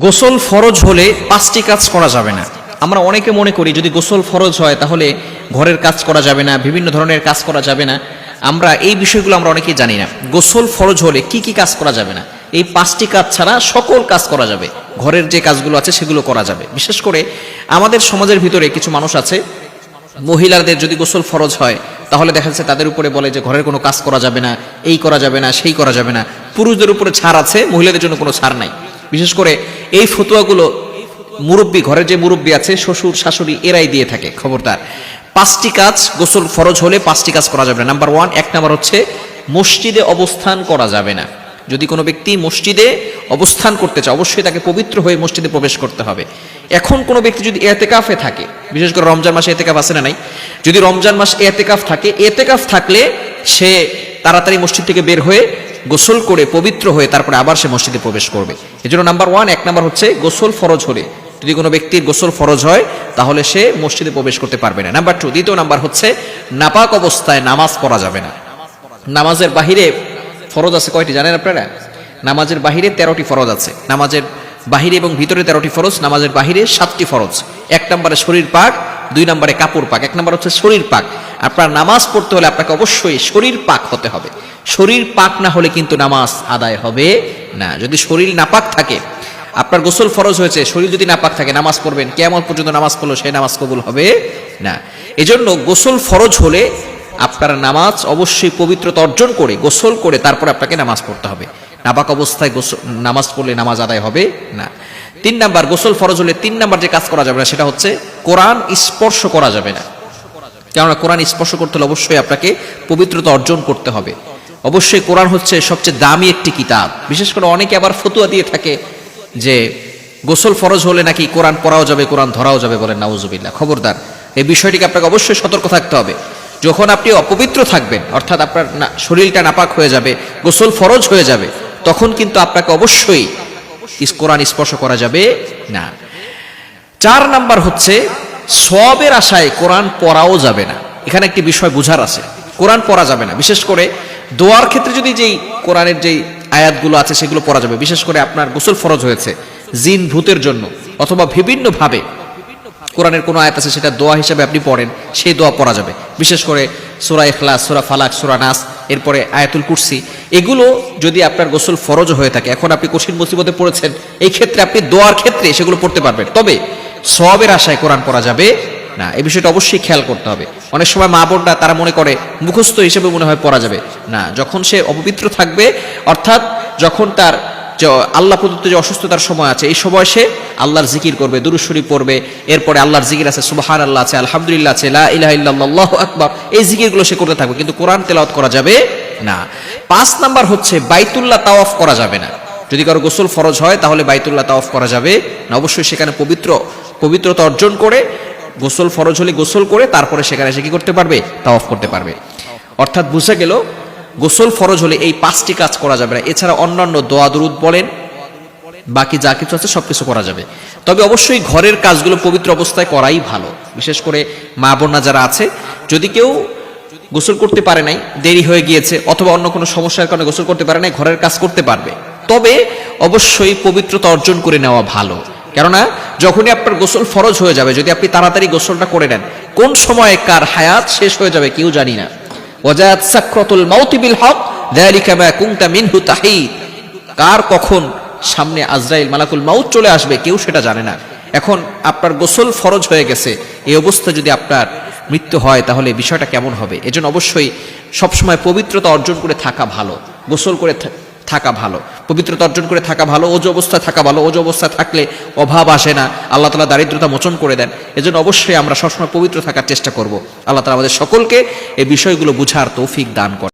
গোসল ফরজ হলে পাঁচটি কাজ করা যাবে না। আমরা অনেকে মনে করি, যদি গোসল ফরজ হয় তাহলে ঘরের কাজ করা যাবে না, বিভিন্ন ধরনের কাজ করা যাবে না। আমরা এই বিষয়গুলো আমরা অনেকেই জানি না। গোসল ফরজ হলে কি কি কাজ করা যাবে না? এই পাঁচটি কাজ ছাড়া সকল কাজ করা যাবে। ঘরের যে কাজগুলো আছে সেগুলো করা যাবে। বিশেষ করে আমাদের সমাজের ভিতরে কিছু মানুষ আছে, মহিলাদের যদি গোসল ফরজ হয়, তাহলে দেখা যাচ্ছে তাদের উপরে বলে যে ঘরের কোনো কাজ করা যাবে না, এই করা যাবে না, সেই করা যাবে না। পুরুষদের উপরে ছাড় আছে, মহিলাদের জন্য কোনো ছাড় নাই। বিশেষ করে এই ফতুয়াগুলো মুরব্বী, ঘরের যে মুরব্বী আছে, শ্বশুর, শাশুড়ি, এরাই দিয়ে থাকে, খবরদার। পাঁচটি কাজ গোসল ফরজ হলে পাঁচটি কাজ করা যাবে না। নাম্বার ওয়ান এক নাম্বার হচ্ছে মসজিদে অবস্থান করা যাবে না। যদি কোনো ব্যক্তি মসজিদে অবস্থান করতে চায়, অবশ্যই তাকে পবিত্র হয়ে মসজিদে প্রবেশ করতে হবে। এখন কোনো ব্যক্তি যদি এতেকাফে থাকে, বিশেষ করে রমজান মাসে এতেকাফ আছে না নাই? যদি রমজান মাস এতেকাফ থাকে, এতেকাফ থাকলে সে তাড়াতাড়ি মসজিদ থেকে বের হয়ে গোসল করে পবিত্র হয়ে তারপরে আবার সে মসজিদে প্রবেশ করবে। এজন্য নাম্বার ওয়ান এক নাম্বার হচ্ছে গোসল ফরজ হলে। যদি কোনো ব্যক্তির গোসল ফরজ হয়, তাহলে সে মসজিদে প্রবেশ করতে পারবে না। নাম্বার টু দ্বিতীয় নাম্বার হচ্ছে নাপাক অবস্থায় নামাজ পড়া যাবে না। নামাজের বাহিরে ফরজ আছে কয়টি জানেন আপনারা? নামাজের বাহিরে তেরোটি ফরজ আছে। নামাজের বাহিরে এবং ভিতরে তেরোটি ফরজ, নামাজের বাহিরে সাতটি ফরজ। এক নম্বরে শরীর পাক, দুই নম্বরে কাপড় পাক। এক নম্বর হচ্ছে শরীর পাক। আপনার নামাজ পড়তে হলে আপনাকে অবশ্যই শরীর পাক হতে হবে। শরীর পাক না হলে কিন্তু নামাজ আদায় হবে না। যদি শরীর নাপাক থাকে, আপনার গোসল ফরজ হয়েছে, শরীর যদি নাপাক থাকে, নামাজ পড়বেন। কেমন পর্যন্ত নামাজ পড়ল সেই নামাজ কবুল হবে না। এজন্য গোসল ফরজ হলে আপনার নামাজ অবশ্যই পবিত্রতা অর্জন করে, গোসল করে তারপরে আপনাকে নামাজ পড়তে হবে। নাপাক অবস্থায় গোসল, নামাজ পড়লে নামাজ আদায় হবে না। তিন নাম্বার, গোসল ফরজ হলে তিন নাম্বার যে কাজ করা যাবে না, সেটা হচ্ছে কোরআন স্পর্শ করা যাবে না। কেননা কোরআন স্পর্শ করতে হলে অবশ্যই আপনাকে পবিত্রতা অর্জন করতে হবে। অবশ্যই কোরআন হচ্ছে সবচেয়ে দামি একটি কিতাব। বিশেষ করে অনেকে আবার ফতুয়া দিয়ে থাকে যে গোসল ফরজ হলে নাকি কোরআন পড়াও যাবে, কোরআন ধরাও যাবে বলেন নাউজুবিল্লাহ। খবরদার, এই বিষয়টিকে আপনাকে অবশ্যই সতর্ক থাকতে হবে। যখন আপনি অপবিত্র থাকবেন, অর্থাৎ আপনার শরীরটা নাপাক হয়ে যাবে, গোসল ফরজ হয়ে যাবে, তখন কিন্তু আপনাকে অবশ্যই কোরআন স্পর্শ করা যাবে না। চার নাম্বার হচ্ছে সবের আশায় কোরআন পড়াও যাবে না। এখানে একটি বিষয় বুঝার আছে। কোরআন পড়া যাবে না। বিশেষ করে দোয়ার ক্ষেত্রে যদি যেই কোরআনের যেই আয়াতগুলো আছে, সেগুলো পড়া যাবে। বিশেষ করে আপনার গোসল ফরজ হয়েছে, জিন ভূতের জন্য, অথবা বিভিন্নভাবে কোরআনের কোনো আয়াত আছে, সেটা দোয়া হিসাবে আপনি পড়েন, সেই দোয়া পড়া যাবে। বিশেষ করে সুরা ইখলাস, সুরা ফালাক, সুরা নাস, এরপরে আয়াতুল কুরসি, এগুলো যদি আপনার গোসল ফরজ হয়ে থাকে, এখন আপনি কঠিন মুসিবতে পড়েছেন, এই ক্ষেত্রে আপনি দোয়ার ক্ষেত্রে সেগুলো পড়তে পারবেন। তবে সবের আশায় কোরআন পড়া যাবে না। এই বিষয়টা অবশ্যই খেয়াল করতে হবে। অনেক সময় মা বোনরা তারা মনে করে, মুখস্থ হিসেবে মনে হয় পড়া যাবে। না, যখন সে অপবিত্র থাকবে, অর্থাৎ যখন তার আল্লাহ প্রদত্ত যে অসুস্থতার সময় আছে, এই সময় সে আল্লাহর জিকির করবে দুরুশরী পড়বে, এরপরে আল্লাহর জিকির আছে সুবাহান আল্লাহ আছে, আলহামদুলিল্লাহ আছে, লা ইলাহা ইল্লাল্লাহ আকবার, এই জিকিরগুলো সে করতে থাকবে। কিন্তু কোরআন তেলাওয়াত করা যাবে না। পাঁচ নাম্বার হচ্ছে, বাইতুল্লাহ তাওয়াফ করা যাবে না। যদি কারও গোসল ফরজ হয়, তাহলে বাইতুল্লাহ তাওয়াফ করা যাবে না। অবশ্যই সেখানে পবিত্র পবিত্রতা অর্জন করে, গোসল ফরজ হলে গোসল করে, তারপরে সেখানে এসে কি করতে পারবে? তাওয়াফ করতে পারবে। অর্থাৎ বুঝে গেল, গোসল ফরজ হলে এই পাঁচটি কাজ করা যাবে না। এছাড়া অন্যান্য দোয়া, দুরুদ বলেন, বাকি যা কিছু আছে সব কিছু করা যাবে। তবে অবশ্যই ঘরের কাজগুলো পবিত্র অবস্থায় করাই ভালো। বিশেষ করে মা বোনা যারা আছে, যদি কেউ গোসল করতে পারে নাই, দেরি হয়ে গিয়েছে, অথবা অন্য কোনো সমস্যার কারণে গোসল করতে পারে নাই, ঘরের কাজ করতে পারবে। তবে অবশ্যই পবিত্রতা অর্জন করে নেওয়া ভালো। কেননা, যখনই আপনার গোসল ফরজ হয়ে যাবে, যদি আপনি তাড়াতাড়ি গোসলটা করে নেন, কোন সময়ে কার হায়াত শেষ হয়ে যাবে কেউ জানি না। ওজাত সাক্রতুল মাউতি বিল হক যালিকা মা কুনতা মিনহু তাহিদ। কার কখন সামনে আজরাইল মালাকুল মাউত চলে আসবে, কেউ সেটা জানে না। এখন আপনার গোসল ফরজ হয়ে গেছে, এই অবস্থা যদি আপনার মৃত্যু হয়, তাহলে বিষয়টা কেমন হবে? এজন্য অবশ্যই সবসময় পবিত্রতা অর্জন করে থাকা ভালো। গোসল করে থাকা ভালো। পবিত্রতা অর্জন করে থাকা ভালো ওজ অবস্থায় থাকা ভালো ওজ অবস্থায় থাকলে অভাব আসে না। আল্লাহ তালা দারিদ্রতা মোচন করে দেন। এজন্য অবশ্যই আমরা সবসময় পবিত্র থাকার চেষ্টা করব। আল্লাহ তালা আমাদের সকলকে এই বিষয়গুলো বুঝার তৌফিক দান করে